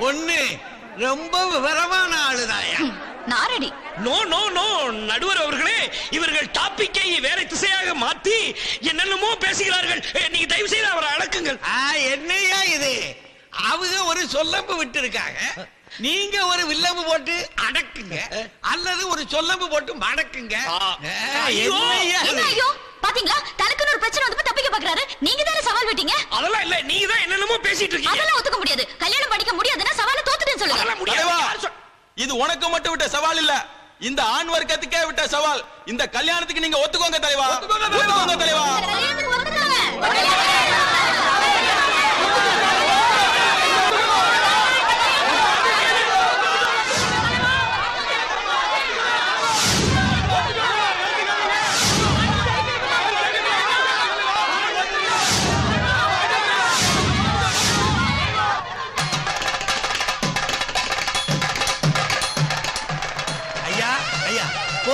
பொண்ணு ரொம்ப விவரமான ஆளுதாயா? நாரடி நோ நோ நோ நடுவர் அவர்களே இவர்கள் டாபிக்கை வேற திசையாக மாத்தி என்னென்னமோ பேசுகிறார்கள். நீங்க தயவு செய்து அவரை அடக்குங்கள். ஆ, என்னய்யா இது? அவங்க ஒரு சொல்லம்பு விட்டு இருக்காங்க நீங்க ஒரு வில்லம்பு போட்டு அடக்குங்க. அல்லது ஒரு சொல்லம்பு போட்டு மடக்குங்க. ஐயோ. பாத்தீங்களா? ஒரு பிரச்சனை வந்து தப்பிக்க பாக்குறாரு. நீங்க தானே சவால் விட்டீங்க? அதெல்லாம் இல்ல. நீங்க தான் என்னென்னமோ பேசிட்டு இருக்கீங்க. அதெல்லாம் ஒத்துக்க முடியாது. கல்யாணம் பண்ணிக்க முடியாதுன்னா சவால தோத்துட்டேன்னு சொல்லுங்க. இது உனக்கு மட்டும் விட்ட சவால் இல்ல. இந்த ஆண் வர்க்கத்துக்கே விட்ட சவால். இந்த கல்யாணத்துக்கு நீங்க ஒத்துக்கோங்க தலைவா.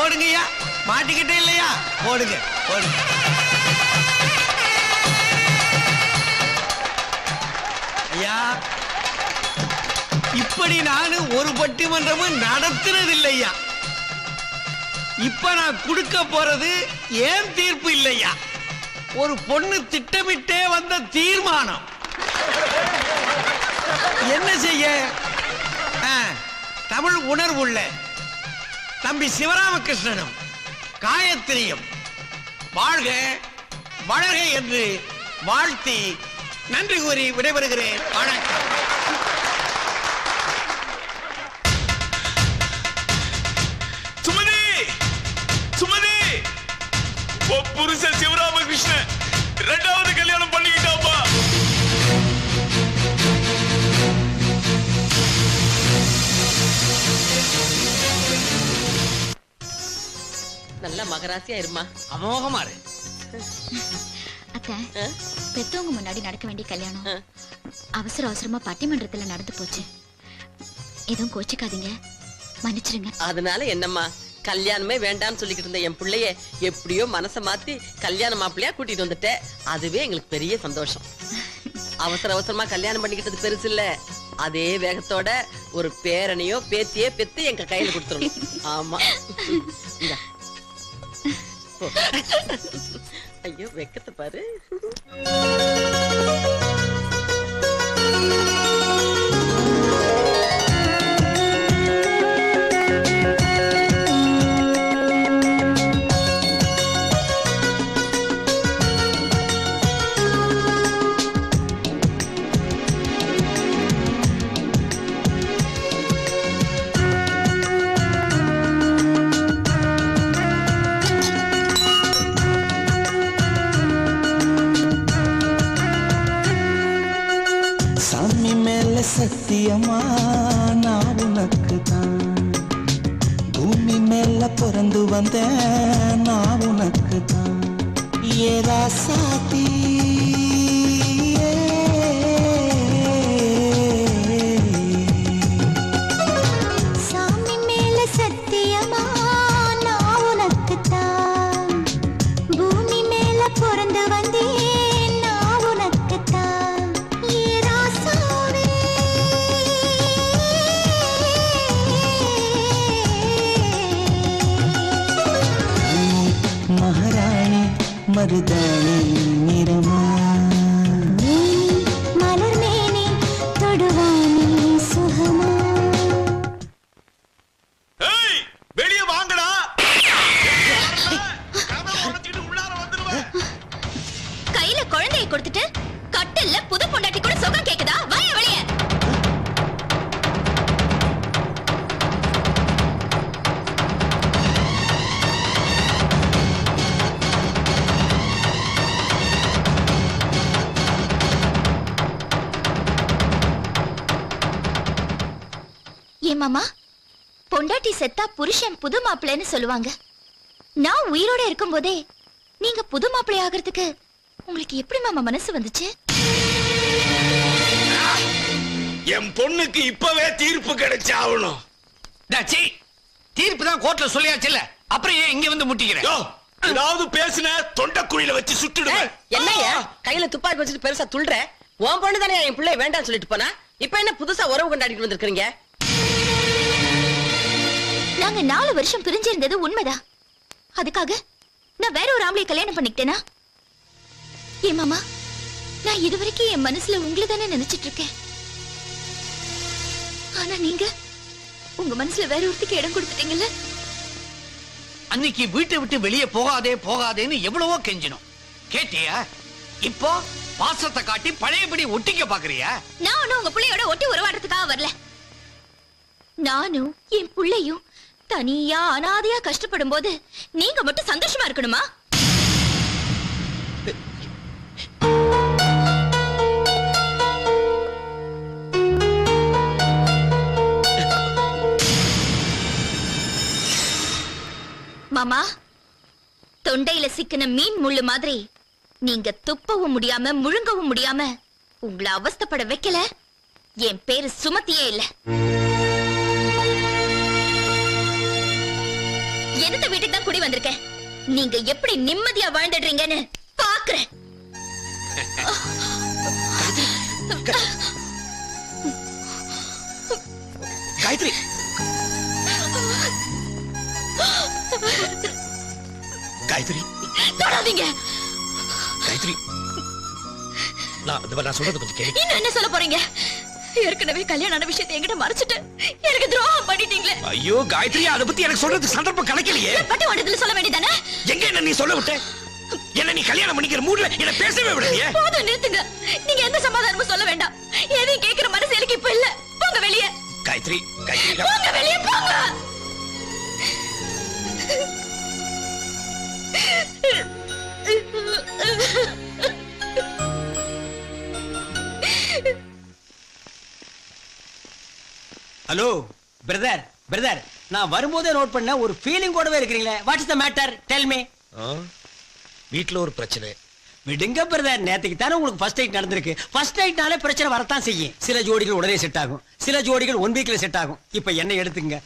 ஐயா போடுங்கய்யா. மாட்டிக்கிட்டே இல்லையா? போடுங்க போடுங்க. ஐயா இப்படி நான் ஒரு பட்டிமன்றமும் நடத்துனது இல்லையா இப்ப நான் கொடுக்க போறது ஏன் தீர்ப்பு இல்லையா? ஒரு பொண்ணு திட்டமிட்டே வந்த தீர்மானம். என்ன செய்ய? ஆ, தமிழ் உணர்வுள்ள தம்பி சிவராமகிருஷ்ணனும் காயத்ரியும் வாழ்க வளர்க என்று வாழ்த்தி நன்றி கூறி விடைபெறுகிறேன். வணக்கம். சுமதி! சுமதி! உன் மகராசியா இருமா? அமோகமா இரு. அத்தை? பெத்தவங்க முன்னாடி நடக்க வேண்டிய கல்யாணம். அவசர அவசரமா பட்டிமன்றத்துல நடந்து போச்சு. எதுவும் கோச்சிக்காதீங்க. மன்னிச்சிருங்க. அதனால என்னம்மா? கல்யாணமே வேண்டாம்னு சொல்லிக்கிட்டு இருந்த என் பிள்ளைய எப்படியோ மனச மாத்தி கல்யாண மாப்பிள்ளையா கூட்டிட்டு வந்துட்டேன் அதுவே எங்களுக்கு பெரிய சந்தோஷம். அவசர அவசரமா கல்யாணம் பண்ணிக்கிட்டது பெருசு இல்ல. அதே வேகத்தோட ஒரு பேரனையோ பேத்தியோ பெத்து எங்க கையில கொடுத்துடணும். ஆமா. ஐயோ வெக்கத்தை பாரு. சாமி மேல சத்தியமா? நான் உனக்கு தான் பூமி மேல பிறந்து வந்தேன் நான் உனக்கு தான் ஏதா சாத்தி மகாராணி மருதாணி நிறமா. ஏன் மாமா பொண்டாட்டி செத்தா புருஷன் புது மாப்பிள்ளைன்னு சொல்லுவாங்க. நான் உயிரோட இருக்கும்போதே நீங்க புது மாப்பிள்ளை ஆகிறதுக்கு உங்களுக்கு எப்படி மாமா மனசு வந்துச்சு? என் பொண்ணுக்கு இப்பவே தீர்ப்பு கிடைச்சாகணும். டாச்சி தீர்ப்பு தான் கோர்ட்ல சொல்லியாச்சுல்ல. அப்புறம் ஏன் இங்க வந்து முட்டிக்கிறேன் ஏதாவது பேசுன தொண்டைக்குழியில வச்சு சுட்டுடுவேன் ஏய், என்னய்யா? கையில துப்பாக்கி வச்சுட்டு பெருசா துள்ற உன் பொண்ணு தானே என் பிள்ளை வேண்டாம்னு சொல்லிட்டு போனா? இப்ப என்ன புதுசா உறவு கொண்டாடிட்டு வந்திருக்கீங்க நாங்க நாலு வருஷம் பிரிஞ்சிருந்தது உண்மைதான். அதுக்காக நான் வேற ஒரு ஆம்பளை கல்யாணம் பண்ணிக்கிட்டேனா? ஏ மாமா நான் இதுவரைக்கும் என் மனசுல உங்களை தானே நினைச்சிட்டு இருக்கேன். ஆனா நீங்க உங்க மனசுல வேற ஒருத்திக்கு இடம் கொடுத்துட்டீங்கல்ல? அன்னைக்கு வீட்டை விட்டு வெளியே போகாதே போகாதேன்னு எவ்வளவோ கெஞ்சினோம். கேட்டியா? இப்போ பாசத்தை காட்டி பழையபடி ஒட்டிக்க பாக்குறியா? நான் ஒண்ணும் உங்க பிள்ளையோட ஒட்டி உறவாடுறதுக்காக வரல. நானும் என் பிள்ளையும் தனியா அனாதையா கஷ்டப்படும் போது நீங்க மட்டும் சந்தோஷமா இருக்கணுமா? மாமா தொண்டையில சிக்கின மீன் முள்ளு மாதிரி நீங்க துப்பவும் முடியாம முழுங்கவும் முடியாம உங்களை அவஸ்தைப்பட வைக்கல? என் பேரு சுமத்தியே இல்ல. எந்த வீட்டுக்கு தான் குடி வந்திருக்கேன். நீங்க எப்படி நிம்மதியா வாழ்ந்துடுறீங்கன்னு பாக்குறேன். காயத்ரி. காயத்ரி. தொடாதீங்க. காயத்ரி. நான் சொல்றது கொஞ்சம் கேளு. இன்னும் என்ன சொல்ல போறீங்க? ஏற்கனவே கல்யாணம் ஆன விஷயத்தை என்கிட்ட மறைச்சிட்டு எனக்கு துரோகம் பண்ணிட்டீங்களே. ஐயோ காயத்ரி அதை பத்தி எனக்கு சொல்றதுக்கு சந்தர்ப்பம் கிடைக்கலையே. பட்டு வண்டத்துல சொல்ல வேண்டியதானே? எங்க என்ன நீ சொல்ல விட்ட? என்ன நீ கல்யாணம் பண்ணிக்கிற மூட்ல என்ன பேசவே விடலையே? போதும் நிறுத்துங்க. நீங்க எந்த சமாதானமும் சொல்ல வேண்டாம். எதையும் கேக்குற மனசு எனக்கு இப்ப இல்ல. போங்க வெளியே. காயத்ரி காயத்ரி போங்க வெளியே போங்க. ஹலோ பிரதர் பிரதர் நான் வரும்போதே நோட் பண்ண ஒரு ஃபீலிங் கூடவே இருக்கிறீங்களே. What is the matter tell me வீட்ல ஒரு பிரச்சனை. விடுங்க பிரதர் நேத்துக்கு தானே உங்களுக்கு ஃபர்ஸ்ட் நைட் நடந்திருக்கு. ஃபர்ஸ்ட் நைட்னாலே பிரச்சனை வரத்தான் செய்யும். சில ஜோடிகள் உடனே செட் ஆகும். சில ஜோடிகள் ஒன் வீக்ல செட் ஆகும். இப்போ என்ன எடுத்துங்க.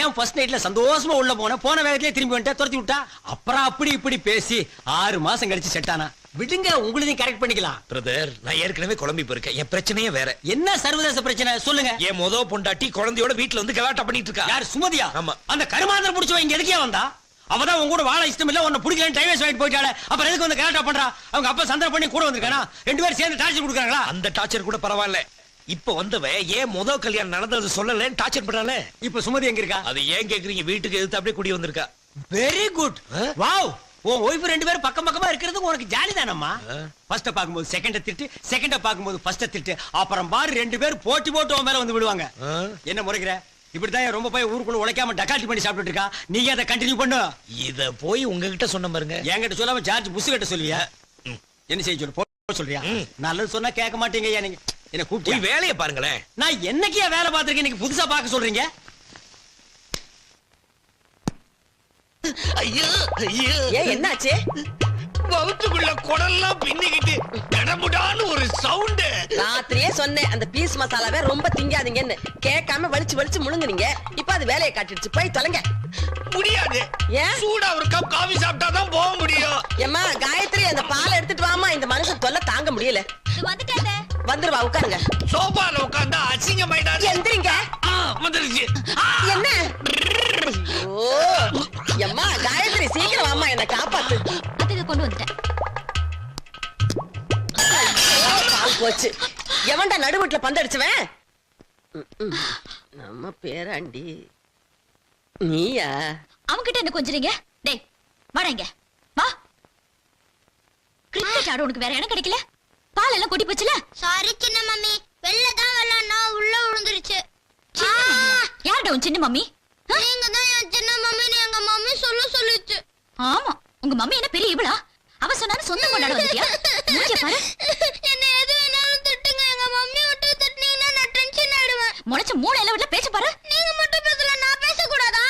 ஏன் ஃபர்ஸ்ட் நைட்ல சந்தோஷமா உள்ள போன போன வேகத்திலே திரும்பி வந்துட்டா துரத்தி விட்டா? அப்புறம் அப்படி இப்படி பேசி ஆறு மாசம் கழிச்சு செட் ஆனா. விடுங்க உங்களையும் கரெக்ட் பண்ணிக்கலாம். பிரதர் நான் ஏற்கனவே குழம்பி போயிருக்கேன். என் பிரச்சனையே வேற. என்ன சர்வதேச பிரச்சனை? சொல்லுங்க. என் முத பொண்டாட்டி குழந்தையோட வீட்ல வந்து கலாட்டா பண்ணிட்டு இருக்கா யார் சுமதியா? ஆமா. அந்த கருமாந்திரம் புடிச்சவன் இங்க எதுக்கே வந்தா? அவதான் உங்க கூட வாழ இஷ்டம் இல்ல உன்னை பிடிக்கலன்னு டைவர்ஸ் வாங்கிட்டு போயிட்டாளே. அப்புறம் எதுக்கு வந்து கலாட்டா பண்றா? அவங்க அப்பா சந்தர்ப்பம் பண்ணி கூட வந்திருக்கானா? ரெண்டு பேரும் சேர்ந்து டார்ச்சர் கொடுக்குறாங்களா? அந்த டார்ச்சர் கூட பரவாயில்ல. இப்ப வந்தவன் ஏன் முத கல்யாணம் நடந்தது சொல்லலன்னு டார்ச்சர் பண்றாளே இப்ப சுமதி எங்க இருக்கா? அது ஏன் கேக்குறீங்க? வீட்டுக்கு எதிர்த்து அப்படியே குடி வந்திருக்கா. Very good? வாவ் உன் ஒய்ஃப் ரெண்டு பேரும் பக்கம் பக்கமா இருக்கிறது உனக்கு ஜாலி தானம்மா. ஃபர்ஸ்ட பாக்கும்போது செகண்ட திட்டு செகண்ட பாக்கும்போது ஃபர்ஸ்ட திட்டு அப்புறம் பாரு ரெண்டு பேரும் போட்டி போட்டு உன் மேல வந்து விடுவாங்க? என்ன முறைக்கிற? இப்படிதான் ரொம்ப போய் ஊருக்குள்ள உழைக்காம டக்காட்டி பண்ணி சாப்பிட்டுட்டு இருக்கா நீங்க அதை கண்டினியூ பண்ணு? இத போய் உங்ககிட்ட சொன்ன பாருங்க. என்கிட்ட சொல்லாம சார்ஜ் புஸ் கிட்ட சொல்லுவியா? என்ன செய்ய சொல்லு போ சொல்றியா. நல்லது சொன்னா கேட்க மாட்டீங்க நீங்க? என்ன கூப்பிட்டு வேலையை பாருங்களேன். நான் என்னைக்கே வேலை பார்த்திருக்கேன் நீங்க புதுசா பார்க்க சொல்றீங்க? ஐயோ ஐயோ. ஏன் என்னாச்சு? வவுத்துக்குள்ள குடல்லாம் பின்னிக்கிட்டு கடமுடான்னு ஒரு சவுண்ட். ராத்திரியே சொன்னேன் அந்த பீஸ் மசாலாவை ரொம்ப திங்காதீங்கன்னு. கேட்காம வலிச்சு வலிச்சு முழுங்குனீங்க. இப்ப அது வேலையை காட்டிடுச்சு. போய் தொலைங்க. முடியாது. ஏன்? சூடா ஒரு கப் காபி சாப்பிட்டா தான் போக முடியும். ஏம்மா காயத்ரி அந்த பாலை எடுத்துட்டு வாமா இந்த மனுஷன் தொல்லை தாங்க முடியல. வந்துருவா உட்காருங்க. சோபால உட்கார்ந்தா அசிங்கமாயிடாது எந்திரிங்க. ஆ, வந்துருச்சு. என்ன? எம்மா காயத்ரி சீக்கிரம் வாமா என்ன காப்பாத்து. அதுக்கு கொண்டு வந்துட்டேன். போச்சு. எவன்டா நடுவுட்ல பந்தடிச்சவன். நம்ம பேராண்டி. நீயா? அவன்கிட்ட என்ன கொஞ்சறீங்க? டேய் வாடா இங்க. வா. கிரிக்கெட் ஆட உனக்கு வேற இடம் கிடைக்கல? பால் எல்லாம் கொட்டி போச்சுல? சாரி சின்ன மம்மி. வெளில தான் விளையாடுனா உள்ள விழுந்துருச்சு. யார்டா உன் சின்ன மம்மி? நீங்க தான் என் சின்ன மம்மின்னு எங்க மம்மி சொல்ல சொல்லுச்சு. ஆமா உங்க மம்மி என்ன பெரிய இவளா? அவ சொன்னாலும் சொந்தம் கொண்டாட வந்துட்டியா? மூஞ்சிய பாரு. என்ன எது வேணாலும் திட்டுங்க. எங்க மம்மி விட்டு திட்டுனீங்கன்னா நான் டென்ஷன் ஆயிடுவேன். முளைச்ச மூளை எல்லாம் விடல பேச்ச பாரு. நீங்க மட்டும் பேசல நான் பேசக்கூடாதா?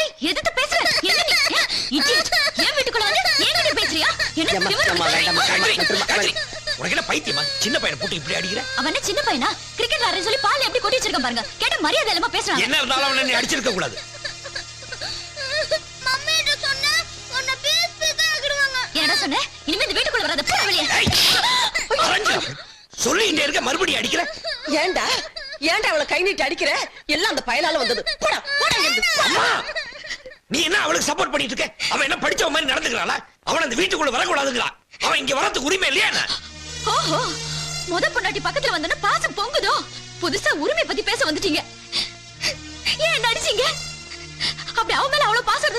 ஏய் எதுக்கு பேசுற என்ன நீ? ஏன், பேசுறியா? என்ன உனக்கு? என்ன பைத்தியமா? சின்ன பையனை போட்டு இப்படி அடிக்கிற? அவன் என்ன சின்ன பையனா? கிரிக்கெட் விளையாடுறேன்னு சொல்லி பால் எப்படி கொட்டி வச்சிருக்கான் பாருங்க. கேட்ட மரியாதை இல்லாம பேசுறாங்க. என்ன இருந்தாலும் அவனை நீ அடிச்சிருக்க கூடாது. என்னடா சொன்ன? இனிமே இந்த வீட்டுக்குள்ள வராத போ வெளியே. சொல்லிக்கிட்டே இருக்க மறுபடியும் அடிக்கிற? ஏன்டா ஏன்டா அவளை கை நீட்டி அடிக்கிற? எல்லாம் அந்த பயலால வந்தது. போடா போடா. அம்மா நீ என்ன அவளுக்கு சப்போர்ட் பண்ணிட்டு இருக்க? அவன் என்ன படிச்சவன் மாதிரி நடந்துக்கிறாளா? அவன் அந்த வீட்டுக்குள்ள வரக்கூடாதுங்கிறா அவன் இங்க வரதுக்கு உரிமை இல்லையா என்ன? ஓஹோ முத பொண்டாட்டி பக்கத்துல வந்தோன்னு பாசம் பொங்குதோ? புதுசா உரிமை பத்தி பேச வந்துட்டீங்க. ஏன் நடிச்சீங்க அப்படி அவன் மேல அவ்வளவு பாசம்